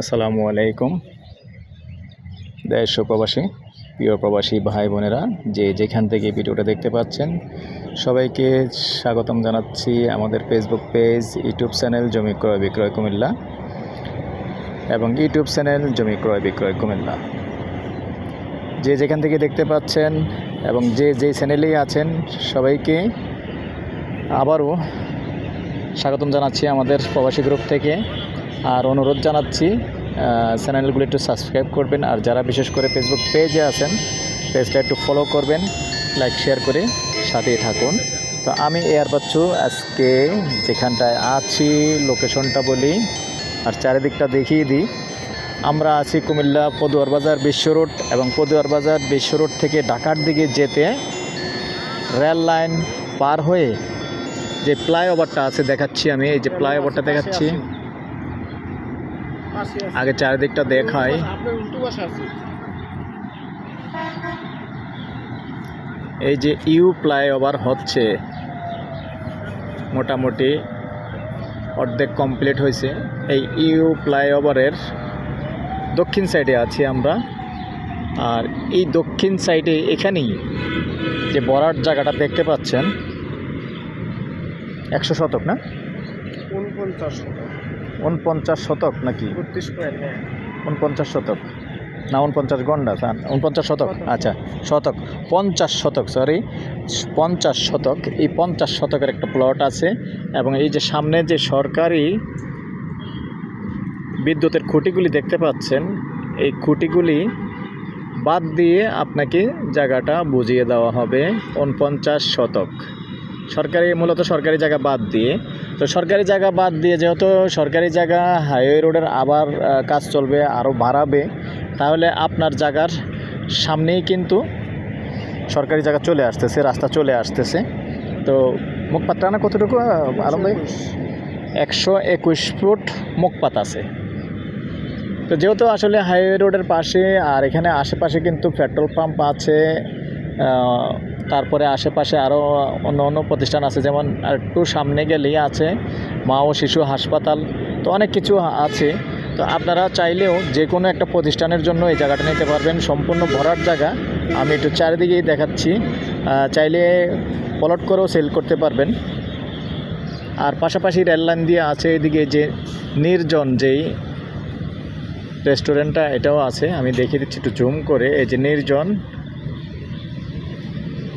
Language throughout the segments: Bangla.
আসসালামু আলাইকুম। দেশ প্রবাসী, প্রিয় প্রবাসী ভাই বোনেরা, যে যেখান থেকে ভিডিওটা দেখতে পাচ্ছেন, সবাইকে স্বাগতম জানাচ্ছি আমাদের ফেসবুক পেজ ইউটিউব চ্যানেল জমি ক্রয় বিক্রয় কুমিল্লা এবং ইউটিউব চ্যানেল জমি ক্রয় বিক্রয় কুমিল্লা। যে যেখান থেকে দেখতে পাচ্ছেন এবং যে যে চ্যানেলেই আছেন, সবাইকে আবারও স্বাগতম জানাচ্ছি আমাদের প্রবাসী গ্রুপ থেকে। আর অনুরোধ জানাচ্ছি চ্যানেলগুলো একটু সাবস্ক্রাইব করবেন, আর যারা বিশেষ করে ফেসবুক পেজে আছেন পেজটা একটু ফলো করবেন লাইক শেয়ার করে সাথেই থাকুন। তো আমি এয়ার বাচ্চু, আজকে যেখানটায় আছি লোকেশনটা বলি, আর চারিদিকটা দেখিয়ে দিই। আমরা আছি কুমিল্লা পদুয়ার বাজার বিশ্ব রোড, এবং পদুয়ার বাজার বিশ্ব রোড থেকে ঢাকার দিকে যেতে রেল লাইন পার হয়ে যে ফ্লাইওভারটা আছে দেখাচ্ছি আমি, এই যে ফ্লাইওভারটা দেখাচ্ছি। আগে চারিদিকটা দেখাই। এই যে ইউ ফ্লাইওভার হচ্ছে মোটামুটি অর্ধেক কমপ্লিট হয়েছে। এই ইউ ফ্লাইওভারের দক্ষিণ সাইডে আছি আমরা। আর এই দক্ষিণ সাইডে এখানেই যে বরার জায়গাটা দেখতে পাচ্ছেন একশো শতক না? উনপঞ্চাশ উনপঞ্চাশ শতক নাকি? হ্যাঁ। উনপঞ্চাশ শতক। না উনপঞ্চাশ গন্ডা স্যার। উনপঞ্চাশ শতক? আচ্ছা শতক। পঞ্চাশ শতক সরি। পঞ্চাশ শতক। এই পঞ্চাশ শতকের একটা প্লট আছে এবং এই যে সামনে যে সরকারি বিদ্যুতের খুঁটিগুলি দেখতে পাচ্ছেন এই খুঁটিগুলি বাদ দিয়ে আপনাকে জায়গাটা বুঝিয়ে দেওয়া হবে। উনপঞ্চাশ শতক। সরকারি মূলত সরকারি জায়গা বাদ দিয়ে তো সরকারি জায়গা বাদ দিয়ে যেহেতু সরকারি জায়গা হাইওয়ে রোডের আবার কাজ চলবে আরও বাড়াবে তাহলে আপনার জায়গার সামনেই কিন্তু সরকারি জায়গা চলে আসতেছে রাস্তা চলে আসতেছে। তো মুখপাত টানা কতটুকু আলম ভাই? একশো একুশ। ফুট মুখপাত আছে। তো যেহেতু আসলে হাইওয়ে রোডের পাশে আর এখানে আশেপাশে কিন্তু পেট্রোল পাম্প আছে তারপরে আশেপাশে আরও অন্য অন্য প্রতিষ্ঠান আছে, যেমন একটু সামনে গেলেই আছে মা ও শিশু হাসপাতাল, তো অনেক কিছু আছে। তো আপনারা চাইলেও যে কোনো একটা প্রতিষ্ঠানের জন্য এই জায়গাটা নিতে পারবেন, সম্পূর্ণ ভরার জায়গা। আমি একটু চারিদিকেই দেখাচ্ছি চাইলে পলট করেও সেল করতে পারবেন। আর পাশাপাশি রেল লাইন দিয়ে আছে এদিকে যে নির্জন যেই রেস্টুরেন্টটা এটাও আছে। আমি দেখিয়ে দিচ্ছি একটু জুম করে, এই যে নির্জন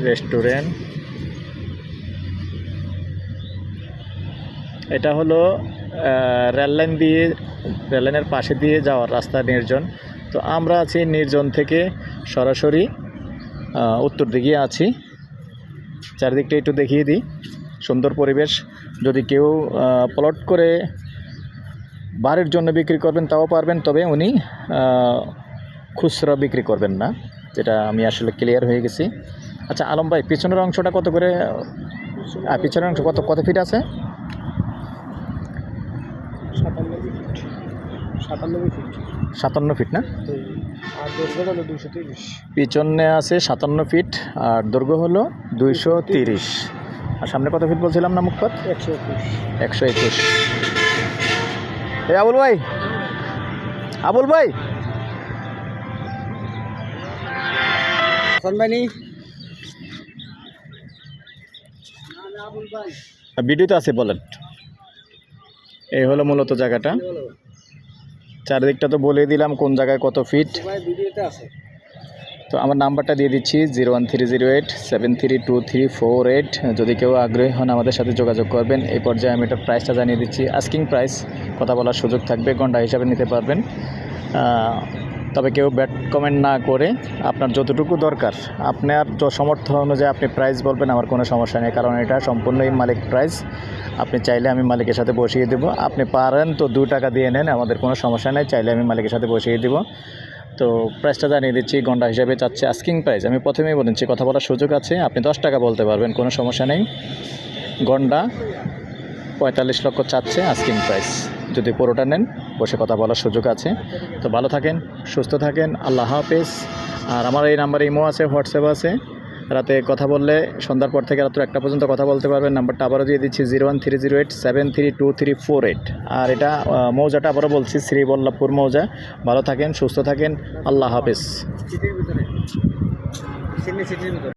রেস্টুরেন্ট। এটা হলো রেললাইন দিয়ে রেললাইনের পাশে দিয়ে যাওয়ার রাস্তা নির্জন। তো আমরা আছি নির্জন থেকে সরাসরি উত্তর দিকে আছি। চারিদিকটা একটু দেখিয়ে দিই। সুন্দর পরিবেশ। যদি কেউ প্লট করে বাড়ির জন্য বিক্রি করবেন তাও পারবেন, তবে উনি খুচরা বিক্রি করবেন না, যেটা আমি আসলে ক্লিয়ার হয়ে গেছি। আচ্ছা আলম ভাই পিছনের অংশটা কত করে আহ, পিছনের অংশ কত কত ফিট আছে? সাতান্ন ফিট না? আর পিছনে আছে সাতান্ন ফিট আর দৈর্ঘ্য হলো দুইশো তিরিশ। আর সামনে কত ফিট বলছিলাম না মুখপাত? একশো একুশ। একশো আবুল ভাই আবুল ভাই ভিডিওতে আছে বলেন। এই হলো মূলত জায়গাটা। চারিদিকটা তো বলে দিলাম কোন জায়গায় কত ফিট তো আমার নাম্বারটা দিয়ে দিচ্ছি zero one three zero eight seven three two three four eight. যদি কেউ আগ্রহী হন আমাদের সাথে যোগাযোগ করবেন, এই পর্যায়ে আমি এটার প্রাইসটা জানিয়ে দিচ্ছি। আস্কিং প্রাইস কথা বলার সুযোগ থাকবে ঘণ্টা হিসাবে নিতে পারবেন। তবে কেউ ব্যাট কমেন্ট না করে আপনার যতটুকু দরকার, আপনার সমর্থ অনুযায়ী আপনি প্রাইস বলবেন, আমার কোনো সমস্যা নেই। কারণ এটা সম্পূর্ণই মালিক প্রাইস আপনি চাইলে আমি মালিকের সাথে বসিয়ে দেবো। আপনি পারেন তো দু টাকা দিয়ে নেন, আমাদের কোনো সমস্যা নেই। চাইলে আমি মালিকের সাথে বসিয়ে দেবো। তো প্রাইসটা জানিয়ে দিচ্ছি ঘণ্টা হিসাবে চাচ্ছে আস্কিং প্রাইস আমি প্রথমেই বলেছি কথা বলার সুযোগ আছে। আপনি দশ টাকা বলতে পারবেন, কোনো সমস্যা নেই। গন্ডা পঁয়তাল্লিশ লক্ষ চাচ্ছে আস্কিং প্রাইস যদি পুরোটা নেন, বসে কথা বলার সুযোগ আছে। তো ভালো থাকেন, সুস্থ থাকেন, আল্লাহ হাফেজ। আর আমার এই নাম্বারে ইমো আছে, হোয়াটসঅ্যাপ আছে। রাতে কথা বললে, সন্ধ্যার পর থেকে রাত্র একটা পর্যন্ত কথা বলতে পারবেন। নাম্বারটা আবারও দিয়ে দিচ্ছি, zero one three zero eight, seven three two three four eight. আর এটা মৌজাটা আবারও বলছি, শ্রীবল্লভপুর মৌজা। ভালো থাকেন, সুস্থ থাকেন, আল্লাহ হাফেজ।